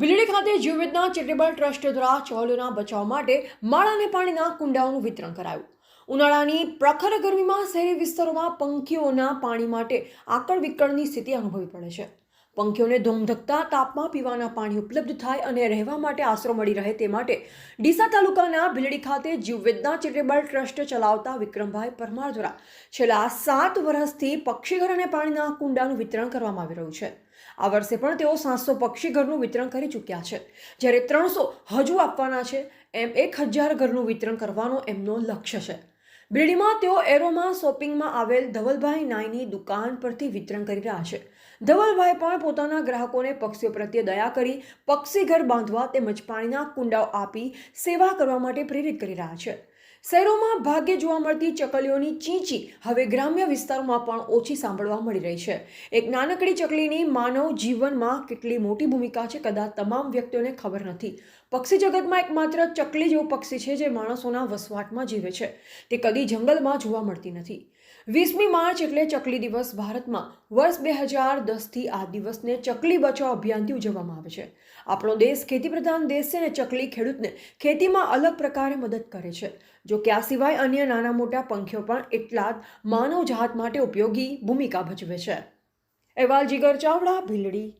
બિલડી ખાતે જીવવિદ્યા charitable trust દ્વારા ચોલોના બચાવ માટે માળાને પાણીના કુંડાઓનું વિતરણ કરાયું. ઉનાળાની પ્રખર ગરમીમાં શહેરી વિસ્તારોમાં પંખીઓના પાણી માટે આકળ વિકળની સ્થિતિ અનુભવી પડે છે. પંખીઓને ધોમધકતા, તાપમાં પીવાના પાણી ઉપલબ્ધ થાય અને રહેવા માટે આશરો મળી રહે તે માટે ડીસા તાલુકાના ભીલડી ખાતે જીવવેદના ચેરિટેબલ ટ્રસ્ટ ચલાવતા વિક્રમભાઈ પરમાર દ્વારા છેલ્લા સાત વર્ષથી પક્ષીઘર અને પાણીના કુંડાનું વિતરણ કરવામાં આવી રહ્યું છે. આ વર્ષે પણ તેઓ સાતસો પક્ષીઘરનું વિતરણ કરી ચૂક્યા છે. જ્યારે ત્રણસો હજુ આપવાના છે, એમ એક હજાર ઘરનું વિતરણ કરવાનો એમનો લક્ષ્ય છે. બિલ્ડીમાં તેઓ એરોમાં શોપિંગમાં આવેલ ધવલભાઈ નાઈની દુકાન પરથી વિતરણ કરી રહ્યા છે. ધવલભાઈ પણ પોતાના ગ્રાહકોને પક્ષીઓ પ્રત્યે દયા કરી, પક્ષી ઘર બાંધવા તેમજ પાણીના કુંડાઓ આપી સેવા કરવા માટે પ્રેરિત કરી રહ્યા છે. શહેરોમાં ભાગ્યે જોવા મળતી ચકલીઓની ચીંચી હવે ગ્રામ્ય વિસ્તારોમાં પણ ઓછી સાંભળવા મળી રહી છે. એક નાનકડી ચકલીની માનવ જીવનમાં કેટલી મોટી ભૂમિકા છે કદાચ તમામ વ્યક્તિઓને ખબર નથી. પક્ષી જગતમાં એકમાત્ર ચકલી જેવું પક્ષી છે જે માણસોના વસવાટમાં જીવે છે. તે કદી જંગલમાં જોવા મળતી નથી. વીસમી માર્ચ એટલે ચકલી દિવસ ભારતમાં વર્ષ બે હજાર દસથી આ દિવસને ચકલી બચાવ અભિયાનથી ઉજવવામાં આવે છે. આપણો દેશ ખેતી પ્રધાન દેશ છે ને ચકલી ખેડૂતને ખેતીમાં અલગ પ્રકારે મદદ કરે છે. જો કે આ સિવાય અન્ય નાના મોટા પંખીઓ પણ એટલા જ માનવ જાત માટે ઉપયોગી ભૂમિકા ભજવે છે. અહેવાલ જીગર ચાવડા, ભીલડી.